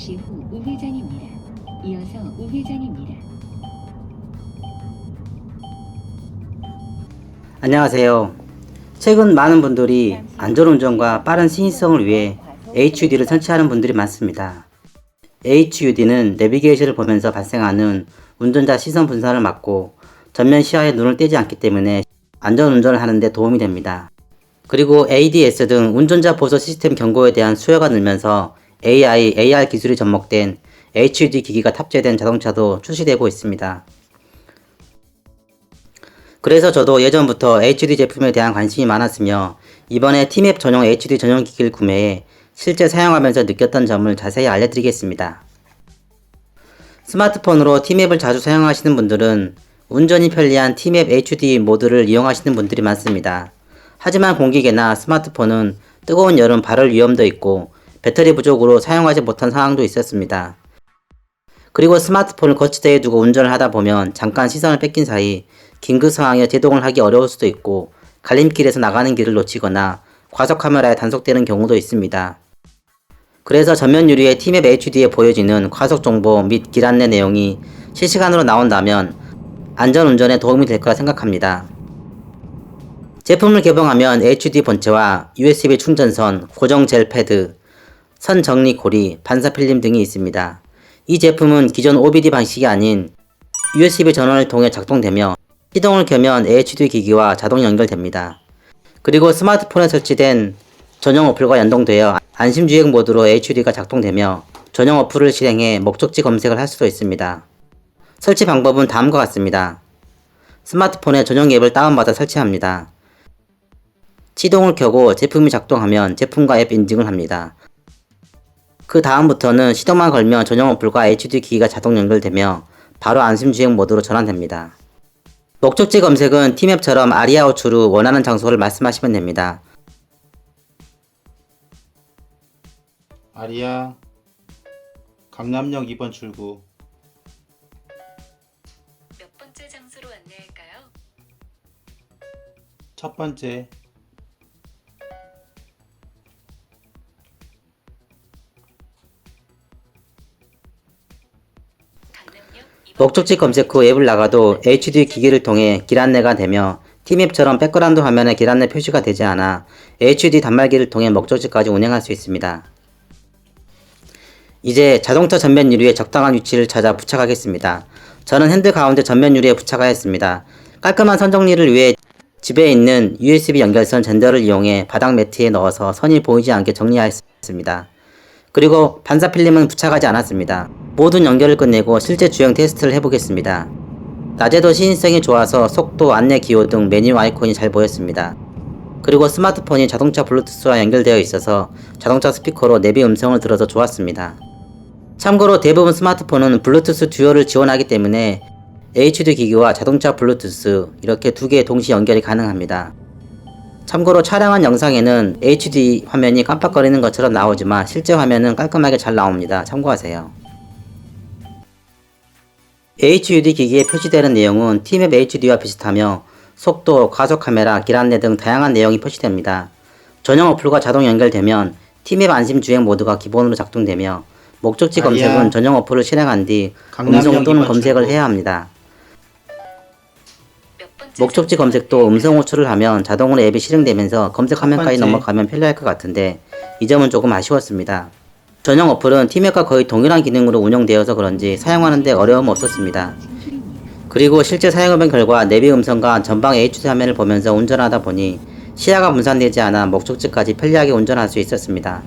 잠시 후 우회전입니다. 이어서 우회전입니다. 안녕하세요. 최근 많은 분들이 안전운전과 빠른 신의성을 위해 HUD를 설치하는 분들이 많습니다. HUD는 내비게이션을 보면서 발생하는 운전자 시선 분산을 막고 전면 시야에 눈을 떼지 않기 때문에 안전운전을 하는데 도움이 됩니다. 그리고 ADS 등 운전자 보조 시스템 경고에 대한 수요가 늘면서 AI, AR 기술이 접목된 HUD 기기가 탑재된 자동차도 출시되고 있습니다. 그래서 저도 예전부터 HUD 제품에 대한 관심이 많았으며 이번에 티맵 전용 HUD 전용 기기를 구매해 실제 사용하면서 느꼈던 점을 자세히 알려드리겠습니다. 스마트폰으로 티맵을 자주 사용하시는 분들은 운전이 편리한 티맵 HUD 모드를 이용하시는 분들이 많습니다. 하지만 공기계나 스마트폰은 뜨거운 여름 발열 위험도 있고 배터리 부족으로 사용하지 못한 상황도 있었습니다. 그리고 스마트폰을 거치대에 두고 운전을 하다 보면 잠깐 시선을 뺏긴 사이 긴급 상황에 제동을 하기 어려울 수도 있고 갈림길에서 나가는 길을 놓치거나 과속 카메라에 단속되는 경우도 있습니다. 그래서 전면 유리의 티맵 HD에 보여지는 과속 정보 및 길 안내 내용이 실시간으로 나온다면 안전 운전에 도움이 될 거라 생각합니다. 제품을 개봉하면 HD 본체와 USB 충전선, 고정 젤 패드, 선 정리 고리, 반사 필름 등이 있습니다. 이 제품은 기존 OBD 방식이 아닌 USB 전원을 통해 작동되며 시동을 켜면 HD 기기와 자동 연결됩니다. 그리고 스마트폰에 설치된 전용 어플과 연동되어 안심주행 모드로 HD가 작동되며 전용 어플을 실행해 목적지 검색을 할 수도 있습니다. 설치 방법은 다음과 같습니다. 스마트폰에 전용 앱을 다운받아 설치합니다. 시동을 켜고 제품이 작동하면 제품과 앱 인증을 합니다. 그 다음부터는 시동만 걸면 전용 어플과 HD 기기가 자동 연결되며 바로 안심주행 모드로 전환됩니다. 목적지 검색은 티맵처럼 아리아우츠로 원하는 장소를 말씀하시면 됩니다. 아리야 강남역 2번 출구 몇 번째 장소로 안내할까요? 첫 번째 목적지 검색 후 앱을 나가도 HD 기기를 통해 길 안내가 되며 티맵처럼 백그라운드 화면에 길 안내 표시가 되지 않아 HD 단말기를 통해 목적지까지 운행할 수 있습니다. 이제 자동차 전면 유리의 적당한 위치를 찾아 부착하겠습니다. 저는 핸들 가운데 전면 유리에 부착하였습니다. 깔끔한 선 정리를 위해 집에 있는 USB 연결선 젠더를 이용해 바닥 매트에 넣어서 선이 보이지 않게 정리하였습니다. 그리고 반사 필름은 부착하지 않았습니다. 모든 연결을 끝내고 실제 주행 테스트를 해보겠습니다. 낮에도 시인성이 좋아서 속도, 안내 기호 등 메뉴 아이콘이 잘 보였습니다. 그리고 스마트폰이 자동차 블루투스와 연결되어 있어서 자동차 스피커로 내비 음성을 들어서 좋았습니다. 참고로 대부분 스마트폰은 블루투스 듀얼을 지원하기 때문에 HD 기기와 자동차 블루투스 이렇게 두개 동시 연결이 가능합니다. 참고로 촬영한 영상에는 HD 화면이 깜빡거리는 것처럼 나오지만 실제 화면은 깔끔하게 잘 나옵니다. 참고하세요. HUD 기기에 표시되는 내용은 티맵 HD와 비슷하며 속도, 가속 카메라, 길 안내 등 다양한 내용이 표시됩니다. 전용 어플과 자동 연결되면 티맵 안심 주행 모드가 기본으로 작동되며 목적지. 검색은 전용 어플을 실행한 뒤 음성 또는 검색을. 해야 합니다. 목적지 검색도? 음성 호출을 하면 자동으로 앱이 실행되면서 검색 화면까지. 넘어가면 편리할 것 같은데 이 점은 조금 아쉬웠습니다. 전용 어플은 티맵과 거의 동일한 기능으로 운영되어서 그런지 사용하는데 어려움 없었습니다. 그리고 실제 사용해본 결과 내비 음성과 전방 HD 화면을 보면서 운전하다 보니 시야가 분산되지 않아 목적지까지 편리하게 운전할 수 있었습니다.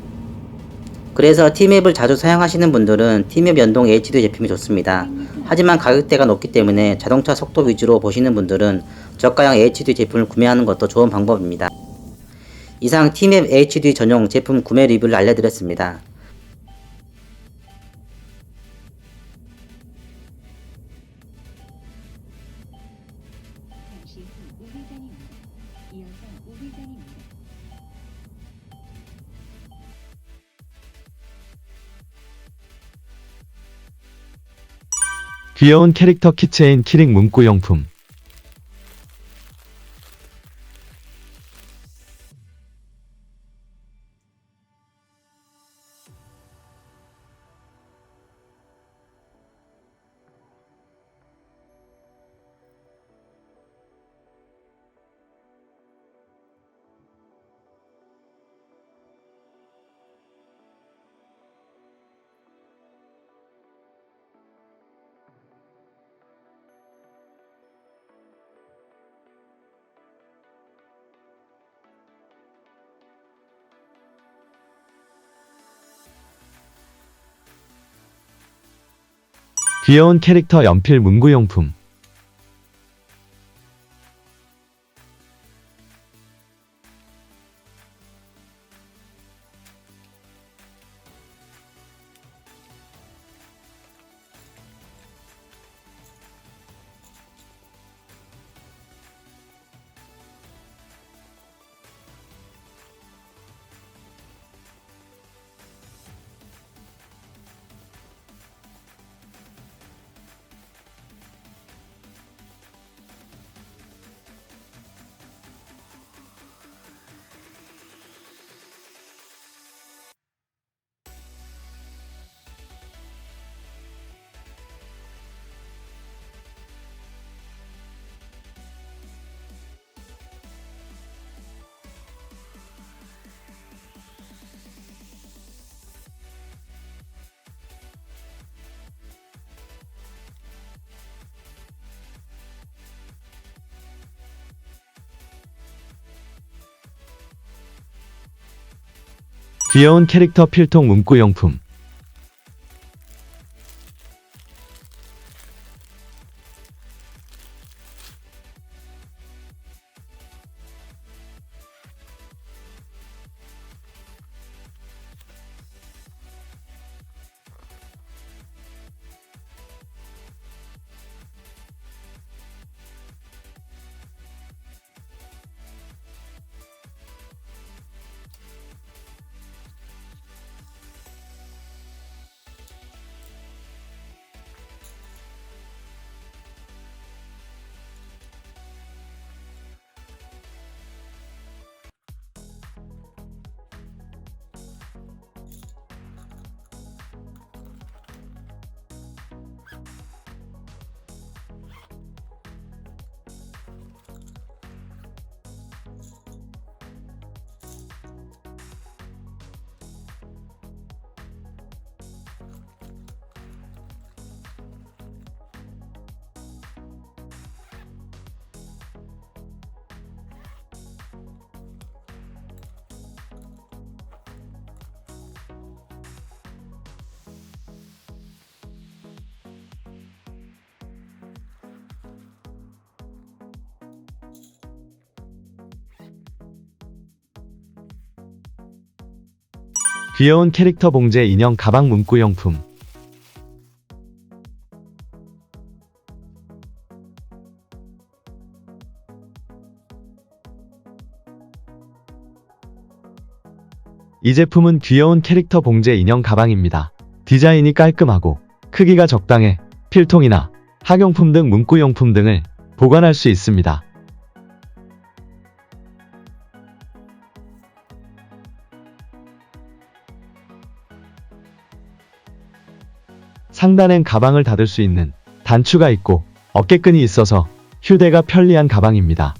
그래서 티맵을 자주 사용하시는 분들은 티맵 연동 HD 제품이 좋습니다. 하지만 가격대가 높기 때문에 자동차 속도 위주로 보시는 분들은 저가형 HD 제품을 구매하는 것도 좋은 방법입니다. 이상 티맵 HD 전용 제품 구매 리뷰를 알려드렸습니다. 귀여운 캐릭터 키체인 키링 문구 용품 귀여운 캐릭터 연필 문구용품. 귀여운 캐릭터 필통 문구 용품. 귀여운 캐릭터 봉제 인형 가방 문구 용품. 이 제품은 귀여운 캐릭터 봉제 인형 가방입니다. 디자인이 깔끔하고 크기가 적당해 필통이나 학용품 등 문구용품 등을 보관할 수 있습니다. 상단엔 가방을 닫을 수 있는 단추가 있고 어깨끈이 있어서 휴대가 편리한 가방입니다.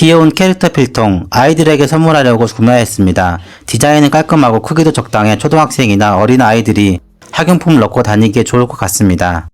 귀여운 캐릭터 필통 아이들에게 선물하려고 구매했습니다. 디자인은 깔끔하고 크기도 적당해 초등학생이나 어린 아이들이 학용품을 넣고 다니기에 좋을 것 같습니다.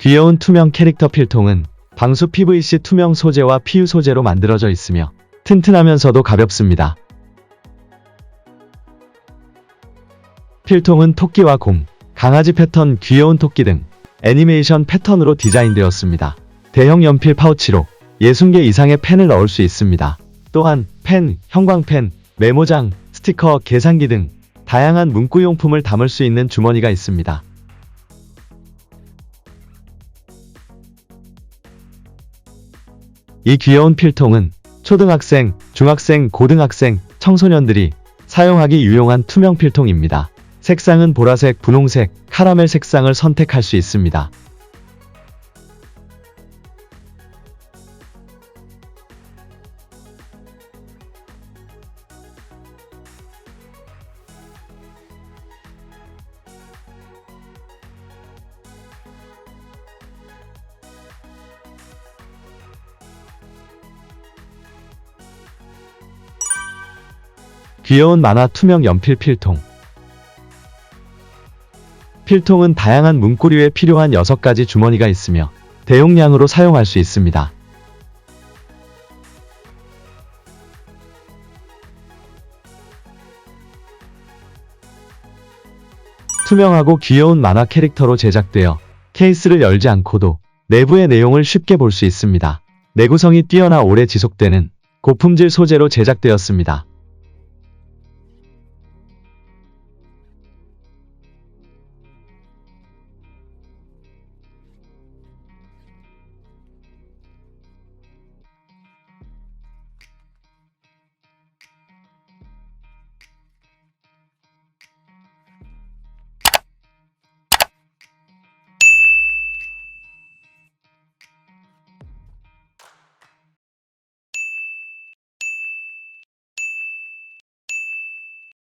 귀여운 투명 캐릭터 필통은 방수 PVC 투명 소재와 PU 소재로 만들어져 있으며 튼튼하면서도 가볍습니다. 필통은 토끼와 곰, 강아지 패턴, 귀여운 토끼 등 애니메이션 패턴으로 디자인되었습니다. 대형 연필 파우치로 60개 이상의 펜을 넣을 수 있습니다. 또한 펜, 형광펜, 메모장, 스티커, 계산기 등 다양한 문구용품을 담을 수 있는 주머니가 있습니다. 이 귀여운 필통은 초등학생, 중학생, 고등학생, 청소년들이 사용하기 유용한 투명 필통입니다. 색상은 보라색, 분홍색, 카라멜 색상을 선택할 수 있습니다. 귀여운 만화 투명 연필 필통. 필통은 다양한 문고리에 필요한 6가지 주머니가 있으며 대용량으로 사용할 수 있습니다. 투명하고 귀여운 만화 캐릭터로 제작되어 케이스를 열지 않고도 내부의 내용을 쉽게 볼 수 있습니다. 내구성이 뛰어나 오래 지속되는 고품질 소재로 제작되었습니다.